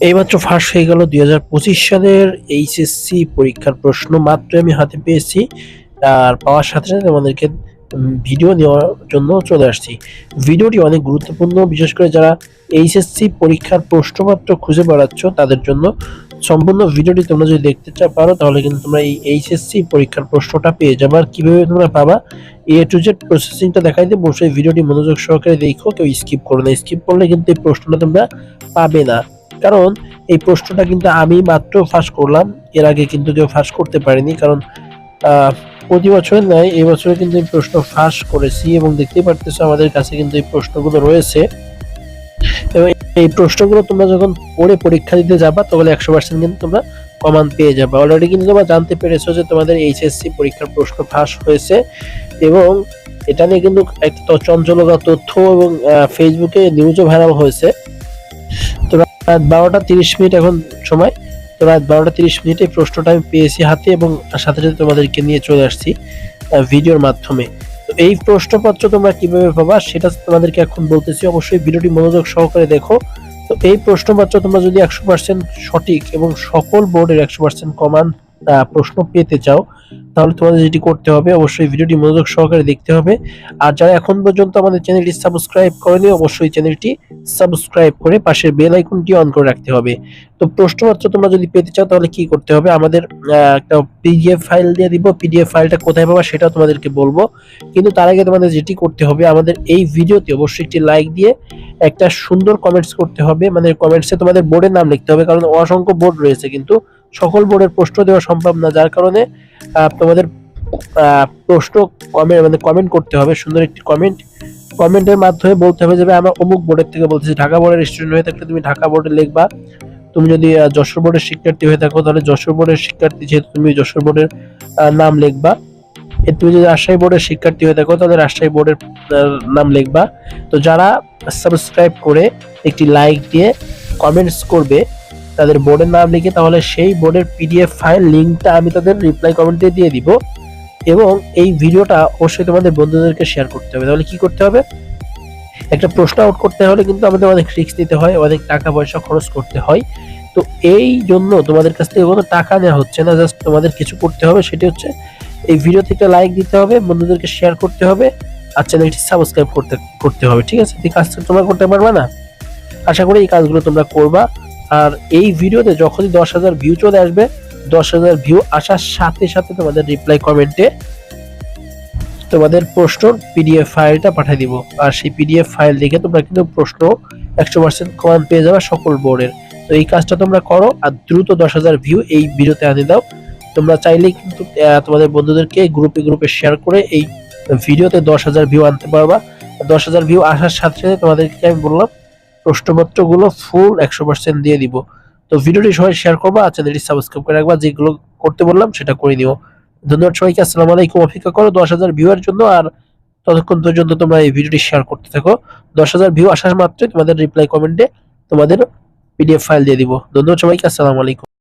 এইমাত্র ফাঁস হয়ে গেল দুই হাজার পঁচিশ সালের এইচএসসি পরীক্ষার প্রশ্ন মাত্র আমি হাতে পেয়েছি। আর পাওয়ার সাথে সাথে আমাদেরকে ভিডিও নেওয়ার জন্য চলে আসছি। ভিডিওটি অনেক গুরুত্বপূর্ণ, বিশেষ করে যারা এইচএসসি পরীক্ষার প্রশ্নপত্র খুঁজে বেড়াচ্ছ, তাদের জন্য সম্পূর্ণ ভিডিওটি তোমরা যদি দেখতে চা পারো, তাহলে কিন্তু তোমরা এই এইচএসসি পরীক্ষার প্রশ্নটা পেয়ে যাবে। আর কীভাবে তোমরা পাবা, এ টু জেড প্রসেসিংটা দেখাই দেবো। অবশ্যই ভিডিওটি মনোযোগ সহকারে দেখো, কেউ স্কিপ করো না। স্কিপ করলে কিন্তু এই প্রশ্নটা তোমরা পাবে না। কারণ এই প্রশ্নটা কিন্তু আমি মাত্র ফাঁস করলাম। এর আগে কিন্তু কেউ ফাঁস করতে পারেনি, কারণ প্রতি বছরের নয় এই বছরে কিন্তু এই প্রশ্ন ফাঁস করেছি এবং দেখতেই পারতেছো আমাদের কাছে কিন্তু এই প্রশ্নগুলো রয়েছে। এবং এই প্রশ্নগুলো তোমরা যখন পড়ে পরীক্ষা দিতে যাবা তখন একশো পার্সেন্ট কিন্তু তোমরা কমান পেয়ে যাবে। অলরেডি কিন্তু তোমরা জানতে পেরেছ যে তোমাদের এইচএসসি পরীক্ষার প্রশ্ন ফাঁস হয়েছে এবং এটা নিয়ে কিন্তু একটা চঞ্চলতা তথ্য এবং ফেসবুকে নিউজও ভাইরাল হয়েছে। রাত বারোটা তিরিশ মিনিট এখন সময়। তো রাত বারোটা তিরিশ মিনিটে প্রশ্নটা আমি পেয়েছি হাতে এবং সাথে সাথে তোমাদেরকে নিয়ে চলে আসছি ভিডিওর মাধ্যমে। তো এই প্রশ্নপত্র তোমরা কীভাবে পাবা সেটা তোমাদেরকে এখন বলতেছি। অবশ্যই ভিডিওটি মনোযোগ সহকারে দেখো। তো এই প্রশ্নপত্র তোমরা যদি একশো পার্সেন্ট সঠিক এবং সকল বোর্ডের একশো পার্সেন্ট কমান প্রশ্ন পেতে চাও, তাহলে তোমাদের যেটি করতে হবে, অবশ্যই ভিডিওটি মনোযোগ সহকারে দেখতে হবে। আর যারা এখন পর্যন্ত আমাদের চ্যানেলটি সাবস্ক্রাইব করেনি, অবশ্যই চ্যানেলটি সাবস্ক্রাইব করে পাশের বেল আইকনটি অন করে রাখতে হবে। তো প্রশ্নপত্র তোমরা যদি পেতে চাও, তাহলে কি করতে হবে? আমাদের একটা পিডিএফ ফাইল দিয়ে দিব। পিডিএফ ফাইলটা কোথায় পাবা সেটাও তোমাদেরকে বলব। কিন্তু তার আগে তোমাদের যেটি করতে হবে, আমাদের এই ভিডিওতে অবশ্যই একটি লাইক দিয়ে একটা সুন্দর কমেন্টস করতে হবে। মানে কমেন্টসে তোমাদের বোর্ডের নাম লিখতে হবে, কারণ অসংখ্য বোর্ড রয়েছে কিন্তু সকল বোর্ডের প্রশ্ন দেওয়া সম্ভব না, যার কারণে তোমাদের প্রশ্ন কমেন্ট মানে কমেন্ট করতে হবে, সুন্দর একটি কমেন্ট কমেন্টের মাধ্যমে বলতে হবে যে আমরা অমুক বোর্ডের থেকে বলতেছি, ঢাকা বোর্ডের স্টুডেন্ট হয়ে থাকলে তুমি ঢাকা বোর্ডে লিখবা। তুমি যদি যশোর বোর্ডের শিক্ষার্থী হয়ে থাকো, তাহলে যশোর বোর্ডের শিক্ষার্থী যেহেতু তুমি যশোর বোর্ডের নাম লিখবা। তুমি যদি রাজশাহী বোর্ডের শিক্ষার্থী হয়ে থাকো, তাহলে রাজশাহী বোর্ডের নাম লিখবা। তো যারা সাবস্ক্রাইব করে একটি লাইক দিয়ে কমেন্টস করবে তাদের বোর্ডের নাম লিখে তাহলে সেই বোর্ডের পিডিএফ ফাইল লিঙ্কটা আমি তাদের রিপ্লাই কমেন্ট দিয়ে দিব। এবং এই ভিডিওটা অবশ্যই তোমাদের বন্ধুদেরকে শেয়ার করতে হবে। তাহলে কি করতে হবে? একটা প্রশ্ন আউট করতে হলে কিন্তু আমাদের অনেক রিস্ক নিতে হয়, অনেক টাকা পয়সা খরচ করতে হয়। তো এই জন্য তোমাদের কাছ থেকে কোনো টাকা নেওয়া হচ্ছে না জাস্ট তোমাদের কিছু করতে হবে। সেটি হচ্ছে এই ভিডিওতে একটা লাইক দিতে হবে, বন্ধুদেরকে শেয়ার করতে হবে, আর চ্যানেলটি সাবস্ক্রাইব করতে করতে হবে। ঠিক আছে? এই কাজটা তোমরা করতে পারবে না? আশা করি এই কাজগুলো তোমরা করবা। আর এই ভিডিওতে যখনই দশ হাজার ভিউ চলে আসবে, দশ হাজার ভিউ আসার সাথে সাথে তোমাদের রিপ্লাই কমেন্টে তোমাদের প্রশ্নর পিডিএফ ফাইলটা পাঠিয়ে দিব। আর সেই পিডিএফ ফাইল দেখে তোমরা কিন্তু প্রশ্ন একশো পার্সেন্ট কমান পেয়ে যাবে সকল বোর্ডের। তো এই কাজটা তোমরা করো আর দ্রুত দশ হাজার ভিউ এই ভিডিওতে আনে দাও। তোমরা চাইলে কিন্তু তোমাদের বন্ধুদেরকে গ্রুপে গ্রুপে শেয়ার করে এই ভিডিওতে দশ হাজার ভিউ আনতে পারবা। দশ হাজার ভিউ আসার সাথে সাথে তোমাদেরকে আমি বললাম প্রশ্নপত্রগুলো ফুল একশো পার্সেন্ট দিয়ে দিব। তো ভিডিওটি সবাই শেয়ার করব আর চ্যানেলটি সাবস্ক্রাইব করে রাখবা। যেগুলো করতে বললাম সেটা করে নিও। ধন্যবাদ সবাইকে। আসসালাম আলাইকুম। অপেক্ষা করো দশ হাজার ভিউয়ের জন্য আর ততক্ষণ পর্যন্ত তোমরা এই ভিডিওটি শেয়ার করতে থাকো। দশ হাজার ভিউ আসার মাত্রই তোমাদের রিপ্লাই কমেন্টে তোমাদের পিডিএফ ফাইল দিয়ে দিব। ধন্যবাদ সবাইকে। আসসালাম আলাইকুম।